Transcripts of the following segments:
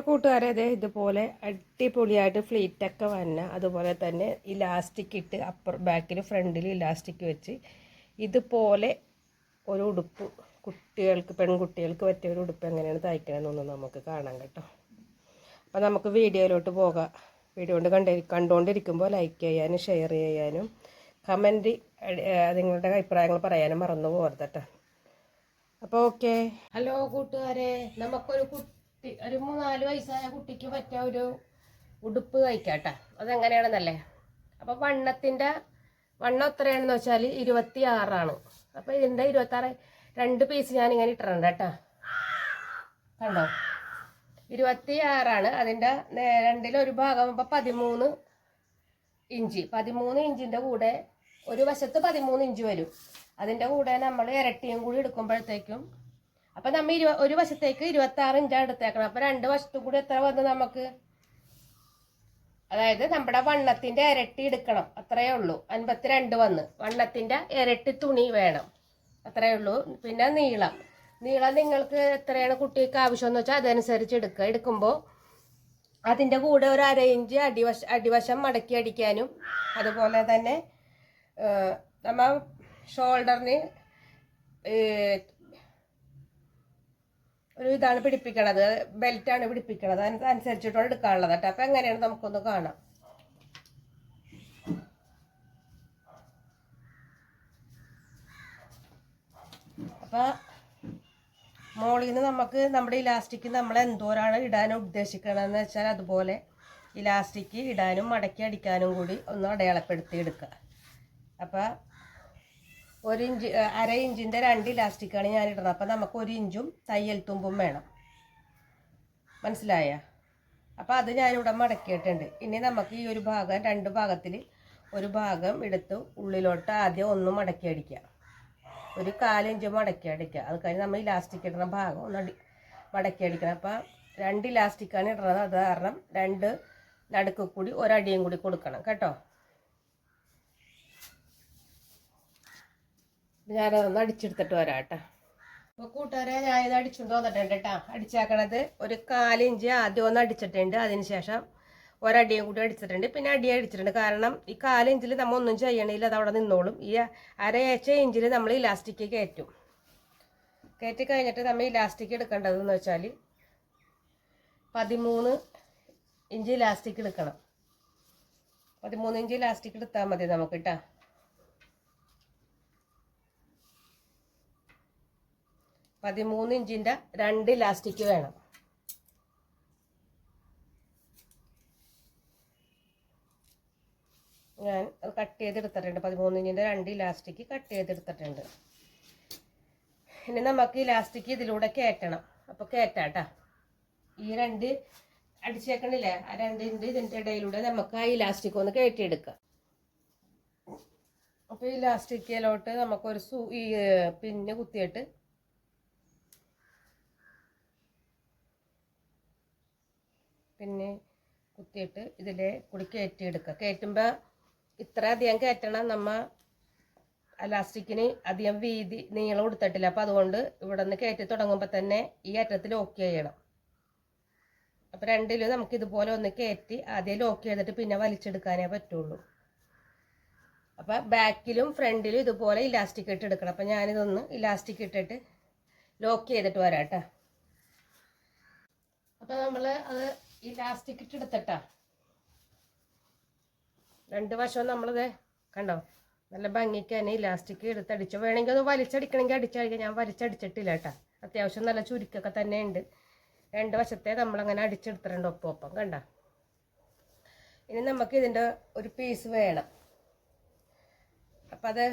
അപ്പോൾ കൂട്ടുകാരെ അതെ ഇതുപോലെ അടിപൊളിയായിട്ട് ഫ്ലീറ്റൊക്കെ വന്ന അതുപോലെ തന്നെ ഇലാസ്റ്റിക് ഇട്ട് അപ്പർ ബാക്കിൽ ഫ്രണ്ടിൽ ഇലാസ്റ്റിക് വെച്ച് ഇതുപോലെ ഒരു ഉടുപ്പ് കുട്ടികൾക്ക് പെൺകുട്ടികൾക്ക് പറ്റിയ ഒരു ഉടുപ്പ് എങ്ങനെയാണ് തയ്ക്കണമെന്നൊന്ന് നമുക്ക് കാണാം കേട്ടോ. അപ്പോൾ നമുക്ക് വീഡിയോയിലോട്ട് പോകാം. വീഡിയോ കൊണ്ട് കണ്ടി കണ്ടുകൊണ്ടിരിക്കുമ്പോൾ ലൈക്ക് ചെയ്യാനും ഷെയർ ചെയ്യാനും കമന്റ് നിങ്ങളുടെ അഭിപ്രായങ്ങൾ പറയാനും മറന്നു പോകരുത് കേട്ടോ. അപ്പോൾ ഓക്കെ ഹലോ കൂട്ടുകാരെ നമുക്കൊരു കുട്ടി ഒരു മൂന്നാൽ വയസ്സായ കുട്ടിക്ക് പറ്റിയ ഒരു ഉടുപ്പ് തയ്ക്കാട്ടാ. അതെങ്ങനെയാണെന്നല്ലേ? അപ്പോൾ വണ്ണത്തിന്റെ വണ്ണം എത്രയാണെന്ന് വെച്ചാൽ ഇരുപത്തി ആറാണ് അപ്പോൾ ഇതിന്റെ ഇരുപത്തി ആറ് രണ്ട് പീസ് ഞാൻ ഇങ്ങനെ ഇട്ടിട്ടുണ്ട് കേട്ടോ കണ്ടോ? ഇരുപത്തി ആറാണ് അതിന്റെ രണ്ടിലൊരു ഭാഗം ഇപ്പോൾ പതിമൂന്ന് ഇഞ്ച്. പതിമൂന്ന് ഇഞ്ചിന്റെ കൂടെ ഒരു വശത്ത് പതിമൂന്ന് ഇഞ്ച് വരും. അതിന്റെ കൂടെ നമ്മൾ ഇരട്ടിയും കൂടി എടുക്കുമ്പോഴത്തേക്കും അപ്പം നമ്മ ഇരുപ ഒരു വശത്തേക്ക് ഇരുപത്തി ആറ് ഇഞ്ചാണ് എടുത്തേക്കണം. അപ്പം രണ്ട് വശത്തും കൂടി എത്ര വന്നു നമുക്ക്? അതായത് നമ്മുടെ വണ്ണത്തിന്റെ ഇരട്ടി എടുക്കണം. അത്രയേ ഉള്ളൂ. അൻപത്തിരണ്ട് വന്ന്. വണ്ണത്തിന്റെ ഇരട്ടി തുണി വേണം. അത്രയേ ഉള്ളൂ. പിന്നെ നീളം. നീളം നിങ്ങൾക്ക് എത്രയാണ് കുട്ടിക്ക് ആവശ്യമെന്ന് വെച്ചാൽ അതനുസരിച്ച് എടുക്കുക. എടുക്കുമ്പോൾ അതിന്റെ കൂടെ ഒരു അര ഇഞ്ച് അടിവശ അടിവശം മടക്കി അടിക്കാനും അതുപോലെ തന്നെ നമ്മൾ നമ്മ ഷോൾഡറിന് ഒരു ഇതാണ് പിടിപ്പിക്കണത്. ബെൽറ്റാണ് പിടിപ്പിക്കണത്. അതിന് അനുസരിച്ചിട്ടാണ് എടുക്കാനുള്ളത് കേട്ടോ അപ്പം എങ്ങനെയാണ് നമുക്കൊന്ന് കാണാം. അപ്പം മോളിൽ നിന്ന് നമുക്ക് നമ്മുടെ ഇലാസ്റ്റിക് നമ്മൾ എന്തോരാണ് ഇടാൻ ഉദ്ദേശിക്കണമെന്ന് വെച്ചാൽ അതുപോലെ ഇലാസ്റ്റിക് ഇടാനും മടക്കി അടിക്കാനും കൂടി ഒന്ന് അടയാളപ്പെടുത്തി എടുക്കുക അപ്പം ഒരു ഇഞ്ച് അര ഇഞ്ചിന്റെ രണ്ട് ഇലാസ്റ്റിക്കാണ് ഞാൻ ഇടുന്നത് അപ്പം നമുക്ക് ഒരു ഇഞ്ചും തയ്യൽ തുമ്പും വേണം. മനസ്സിലായ? അപ്പം അത് ഞാനിവിടെ മടക്കിയിട്ടുണ്ട്. ഇനി നമുക്ക് ഈ ഒരു ഭാഗം രണ്ട് ഭാഗത്തിൽ ഒരു ഭാഗം എടുത്ത് ഉള്ളിലോട്ട് ആദ്യം ഒന്ന് മടക്കി അടിക്കുക. ഒരു കാലിഞ്ച് മടക്കി അടിക്കുക. അത് കഴിഞ്ഞ് നമ്മൾ ഇലാസ്റ്റിക് ഇടുന്ന ഭാഗം ഒന്ന് മടക്കി അടിക്കണം. അപ്പം രണ്ട് ഇലാസ്റ്റിക്കാണ് ഇടുന്നത്. അത് കാരണം രണ്ട് നടുക്ക് കൂടി ഒരടിയും കൂടി കൊടുക്കണം. കേട്ടോ? ഞാനതൊന്ന് അടിച്ചെടുത്തിട്ട് വരാം കേട്ടോ അപ്പോൾ കൂട്ടുകാരെ ഞാനിത് അടിച്ചുകൊണ്ട് വന്നിട്ടുണ്ട് കേട്ടോ അടിച്ചാക്കണത് ഒരു കാലിഞ്ച് ആദ്യം ഒന്ന് അടിച്ചിട്ടുണ്ട്. അതിനുശേഷം ഒരടിയും കൂടി അടിച്ചിട്ടുണ്ട്. പിന്നെ അടി അടിച്ചിട്ടുണ്ട്. കാരണം ഈ കാലിഞ്ചിൽ നമ്മൾ ഒന്നും ചെയ്യണില്ല. അത് അവിടെ നിന്നോളും. ഈ അരയേച്ച ഇഞ്ചിൽ നമ്മൾ ഇലാസ്റ്റിക് കയറ്റും. കയറ്റി കഴിഞ്ഞിട്ട് നമ്മൾ ഇലാസ്റ്റിക് എടുക്കേണ്ടതെന്ന് വെച്ചാൽ പതിമൂന്ന് ഇഞ്ച് ഇലാസ്റ്റിക് എടുക്കണം. പതിമൂന്ന് ഇഞ്ച് ഇലാസ്റ്റിക് എടുത്താൽ മതി നമുക്ക് കേട്ടോ പതിമൂന്ന് ഇഞ്ചിന്റെ രണ്ട് ഇലാസ്റ്റിക് വേണം. ഞാൻ അത് കട്ട് ചെയ്തെടുത്തിട്ടുണ്ട്. പതിമൂന്ന് ഇഞ്ചിന്റെ രണ്ട് ഇലാസ്റ്റിക് കട്ട് ചെയ്തെടുത്തിട്ടുണ്ട്. ഇനി നമുക്ക് ഇലാസ്റ്റിക് ഇതിലൂടെ കയറ്റണം. അപ്പോൾ കയറ്റാട്ടാ. ഈ രണ്ട് അടിച്ചേക്കണില്ലേ? ആ രണ്ടിന്റെ ഇതിന്റെ ഇടയിലൂടെ നമുക്ക് ആ ഇലാസ്റ്റിക് ഒന്ന് കയറ്റിയെടുക്കാം. അപ്പോൾ ഈ ഇലാസ്റ്റിക്കിലോട്ട് നമുക്കൊരു സൂ ഈ പിന്നെ കുത്തിയിട്ട് പിന്നെ കുത്തിയിട്ട് ഇതിൽ കൂടി കയറ്റിയെടുക്കുക. കയറ്റുമ്പോൾ ഇത്ര അധികം കയറ്റണം. നമ്മ അലാസ്റ്റിക്കിന് അധികം വീതി നീളം കൊടുത്തിട്ടില്ല. അപ്പോൾ അതുകൊണ്ട് ഇവിടെ നിന്ന് കയറ്റി തുടങ്ങുമ്പോൾ തന്നെ ഈ അറ്റത്തിൽ ലോക്ക് ചെയ്യണം. അപ്പോൾ രണ്ടിലും നമുക്ക് ഇതുപോലെ ഒന്ന് കയറ്റി ആദ്യം ലോക്ക് ചെയ്തിട്ട് പിന്നെ വലിച്ചെടുക്കാനേ പറ്റുള്ളൂ. അപ്പോൾ ബാക്കിലും ഫ്രണ്ടിലും ഇതുപോലെ ഇലാസ്റ്റിക് ഇട്ട് എടുക്കണം. അപ്പോൾ ഞാനിതൊന്ന് ഇലാസ്റ്റിക് ഇട്ടിട്ട് ലോക്ക് ചെയ്തിട്ട് വരാം കേട്ടോ. അപ്പോൾ നമ്മൾ അത് ഇലാസ്റ്റിക് ഇട്ട് എടുത്തിട്ടാ. രണ്ട് വശവും നമ്മളിത് കണ്ടോ? നല്ല ഭംഗിക്ക് തന്നെ ഇലാസ്റ്റിക് എടുത്തടിച്ചു വേണമെങ്കിൽ ഒന്ന് വലിച്ചടിക്കണമെങ്കിൽ അടിച്ചടിക്കാം ഞാൻ വലിച്ചടിച്ചിട്ടില്ല കേട്ടോ. അത്യാവശ്യം നല്ല ചുരുക്കൊക്കെ തന്നെ ഉണ്ട്. രണ്ട് വശത്തെ നമ്മളങ്ങനെ അടിച്ചെടുത്തിട്ടുണ്ട് ഒപ്പം ഒപ്പം കണ്ട? ഇനി നമുക്ക് ഇതിന്റെ ഒരു പീസ് വേണം. അപ്പം അത്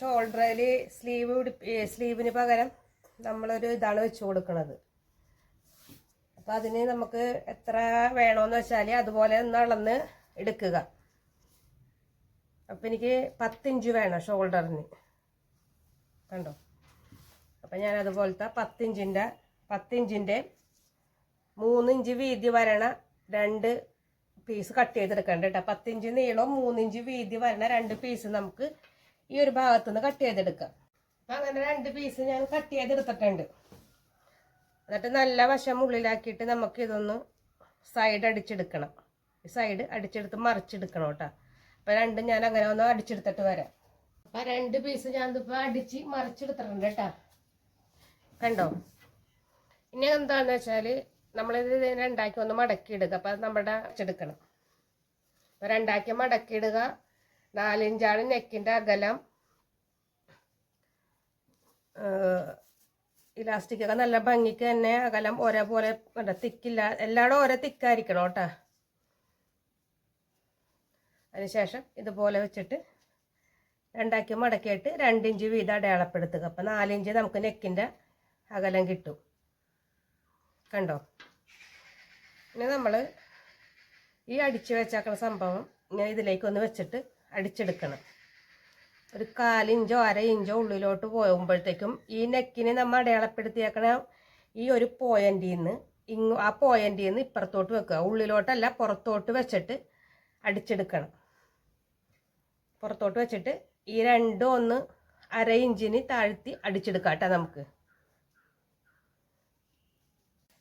ഷോൾഡറിൽ സ്ലീവ് സ്ലീവിന് പകരം നമ്മളൊരു ഇതാണ് വെച്ച് കൊടുക്കുന്നത് അപ്പം അതിന് നമുക്ക് എത്ര വേണമെന്ന് വെച്ചാൽ അതുപോലെ ഒന്ന് അളന്ന് എടുക്കുക. അപ്പം എനിക്ക് പത്തിഞ്ച് വേണം ഷോൾഡറിന് കണ്ടോ? അപ്പം ഞാൻ അതുപോലത്തെ പത്തിഞ്ചിന്റെ പത്തിഞ്ചിന്റെ മൂന്നിഞ്ച് വീതി വരണ രണ്ട് പീസ് കട്ട് ചെയ്തെടുക്കണ്ട കേട്ടോ. പത്തിഞ്ച് നീളം മൂന്നിഞ്ച് വീതി വരണ രണ്ട് പീസ് നമുക്ക് ഈ ഒരു ഭാഗത്തുനിന്ന് കട്ട് ചെയ്തെടുക്കാം. അപ്പം അങ്ങനെ രണ്ട് പീസ് ഞാൻ കട്ട് ചെയ്തെടുത്തിട്ടുണ്ട്. എന്നിട്ട് നല്ല വശം ഉള്ളിലാക്കിയിട്ട് നമുക്ക് ഇതൊന്ന് സൈഡ് അടിച്ചെടുക്കണം. ഈ സൈഡ് അടിച്ചെടുത്ത് മറിച്ചെടുക്കണം കേട്ടോ. അപ്പം രണ്ടും ഞാൻ അങ്ങനെ ഒന്ന് അടിച്ചെടുത്തിട്ട് വരാം. അപ്പം രണ്ട് പീസ് ഞാൻ ഇതിപ്പോൾ അടിച്ച് മറിച്ചെടുത്തിട്ടുണ്ട് കേട്ടോ. കണ്ടോ? ഇനി എന്താണെന്ന് വെച്ചാൽ നമ്മളിത് രണ്ടാക്കി ഒന്ന് മടക്കിയിടുക. അപ്പം അത് നമ്മുടെ അടിച്ചെടുക്കണം. അപ്പം രണ്ടാക്കി മടക്കിയിടുക. നാലിഞ്ചാണ് നെക്കിന്റെ അകലം. ഇലാസ്റ്റിക് ഒക്കെ നല്ല ഭംഗിക്ക് തന്നെ അകലം ഒരേപോലെ കണ്ട? തിക്കില്ല. എല്ലായിടും ഓരോ തിക്കായിരിക്കണം കേട്ടോ. അതിനുശേഷം ഇതുപോലെ വെച്ചിട്ട് രണ്ടാക്കി മടക്കിയിട്ട് രണ്ടിഞ്ച് വീതം അടയാളപ്പെടുത്തുക. അപ്പം നാലിഞ്ച് നമുക്ക് നെക്കിന്റെ അകലം കിട്ടും. കണ്ടോ? ഇനി നമ്മൾ ഈ അടിച്ചു വെച്ചാക്കുന്ന സംഭവം ഇങ്ങനെ ഇതിലേക്ക് ഒന്ന് വെച്ചിട്ട് അടിച്ചെടുക്കണം. ഒരു കാലിഞ്ചോ അര ഇഞ്ചോ ഉള്ളിലോട്ട് പോകുമ്പോഴത്തേക്കും ഈ നെക്കിനെ നമ്മൾ അടയാളപ്പെടുത്തിയേക്കണ ഈ ഒരു പോയിന്റിൽ നിന്ന് ഇങ്ങ് ആ പോയിന്റിൽ നിന്ന് ഇപ്പുറത്തോട്ട് വെക്കുക. ഉള്ളിലോട്ടല്ല പുറത്തോട്ട് വെച്ചിട്ട് അടിച്ചെടുക്കണം. പുറത്തോട്ട് വെച്ചിട്ട് ഈ രണ്ടും ഒന്ന് അര ഇഞ്ചിന് താഴ്ത്തി അടിച്ചെടുക്കാം കേട്ടോ നമുക്ക്.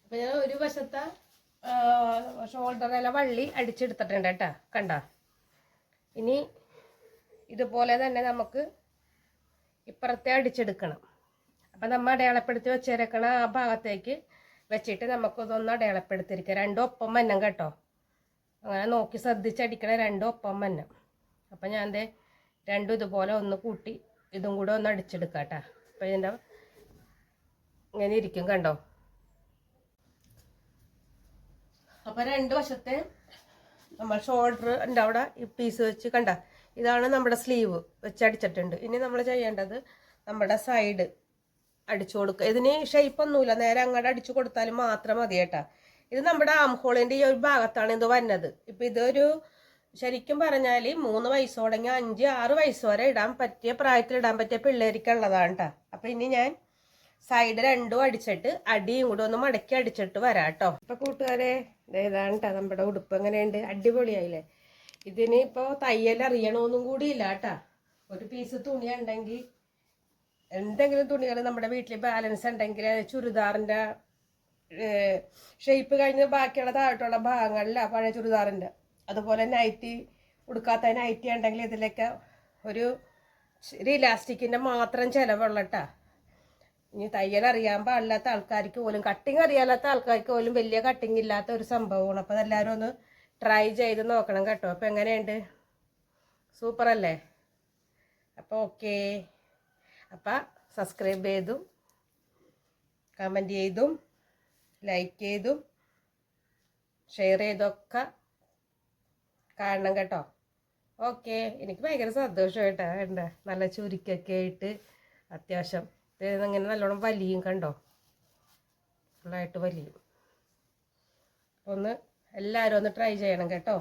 അപ്പം ഞാൻ ഒരു വശത്തെ ഷോൾഡറിലെ വള്ളി അടിച്ചെടുത്തിട്ടുണ്ട് കേട്ടോ. കണ്ട? ഇനി ഇതുപോലെ തന്നെ നമുക്ക് ഇപ്പുറത്തെ അടിച്ചെടുക്കണം. അപ്പം നമ്മൾ അടയാളപ്പെടുത്തി വെച്ചേക്കണ ആ ഭാഗത്തേക്ക് വെച്ചിട്ട് നമുക്കിതൊന്ന് അടയാളപ്പെടുത്തിരിക്കുക രണ്ടും ഒപ്പം മന്നം കേട്ടോ. അങ്ങനെ നോക്കി ശ്രദ്ധിച്ചടിക്കണ രണ്ടും ഒപ്പം മന്നം അപ്പം ഞാൻ ദേ രണ്ടും ഇതുപോലെ ഒന്ന് കൂട്ടി ഇതും കൂടെ ഒന്ന് അടിച്ചെടുക്കാം കേട്ടോ അപ്പം ഇതിന്റെ ഇങ്ങനെ ഇരിക്കും കണ്ടോ? അപ്പോൾ രണ്ട് വശത്തെ നമ്മൾ ഷോൾഡർ അവിടെ ഈ പീസ് വെച്ച് കണ്ട ഇതാണ് നമ്മുടെ സ്ലീവ് വെച്ചടിച്ചിട്ടുണ്ട് ഇനി നമ്മൾ ചെയ്യേണ്ടത് നമ്മുടെ സൈഡ് അടിച്ചു കൊടുക്കുക. ഇതിന് ഷേപ്പ് ഒന്നുമില്ല. നേരെ അങ്ങോട്ട് അടിച്ചു കൊടുത്താൽ മാത്രം മതി കേട്ടാ. ഇത് നമ്മുടെ ആം ഹോളിന്റെ ഈ ഒരു ഭാഗത്താണ് ഇത് വന്നത്. ഇപ്പം ഇതൊരു ശരിക്കും പറഞ്ഞാൽ മൂന്ന് വയസ്സ് തുടങ്ങി അഞ്ച് ആറ് വയസ്സ് വരെ ഇടാൻ പറ്റിയ പ്രായത്തിൽ ഇടാൻ പറ്റിയ പിള്ളേർക്കുള്ളതാണ് കേട്ടോ. അപ്പം ഇനി ഞാൻ സൈഡ് രണ്ടും അടിച്ചിട്ട് അടിയും കൂടെ ഒന്ന് മടക്കി അടിച്ചിട്ട് വരാം കേട്ടോ. ഇപ്പൊ കൂട്ടുകാരെ ഇതാണ് കേട്ടോ നമ്മുടെ ഉടുപ്പ്. എങ്ങനെയുണ്ട്? അടിപൊളിയായില്ലേ? ഇതിന് ഇപ്പോൾ തയ്യൽ അറിയണമെന്നും കൂടി ഇല്ല കേട്ടാ. ഒരു പീസ് തുണി ഉണ്ടെങ്കിൽ എന്തെങ്കിലും തുണികൾ നമ്മുടെ വീട്ടിൽ ബാലൻസ് ഉണ്ടെങ്കിൽ ചുരിദാറിന്റെ ഷേപ്പ് കഴിഞ്ഞ് ബാക്കിയുള്ള താഴോട്ടുള്ള ഭാഗങ്ങളില്ല പഴയ ചുരിദാറിന്റെ അതുപോലെ നൈറ്റി ഉടുക്കാത്ത നൈറ്റി ഉണ്ടെങ്കിൽ ഇതിലൊക്കെ ഒരു ഒരു ഇലാസ്റ്റിക്കിന്റെ മാത്രം ചിലവുള്ളട്ടാ ഇനി തയ്യൽ അറിയാൻ പാടില്ലാത്ത ആൾക്കാർക്ക് പോലും കട്ടിങ് അറിയാത്ത ആൾക്കാർക്ക് പോലും വലിയ കട്ടിങ് ഇല്ലാത്ത ഒരു സംഭവമാണ്. അപ്പോൾ എല്ലാവരും ഒന്ന് ട്രൈ ചെയ്ത് നോക്കണം കേട്ടോ. അപ്പോൾ എങ്ങനെയുണ്ട്? സൂപ്പറല്ലേ? അപ്പോൾ ഓക്കേ. അപ്പോൾ സബ്സ്ക്രൈബ് ചെയ്തും കമന്റ് ചെയ്തും ലൈക്ക് ചെയ്തും ഷെയർ ചെയ്തൊക്കെ കാണണം കേട്ടോ. ഓക്കെ. എനിക്ക് ഭയങ്കര സന്തോഷം കേട്ടോ. വേണ്ട നല്ല ചുരുക്കൊക്കെ ആയിട്ട് അത്യാവശ്യം. ഇങ്ങനെ നല്ലോണം വലിയും കണ്ടോ? ഫുള്ളായിട്ട് വലിയും. ഒന്ന് എല്ലാവരും ഒന്ന് ട്രൈ ചെയ്യണം കേട്ടോ.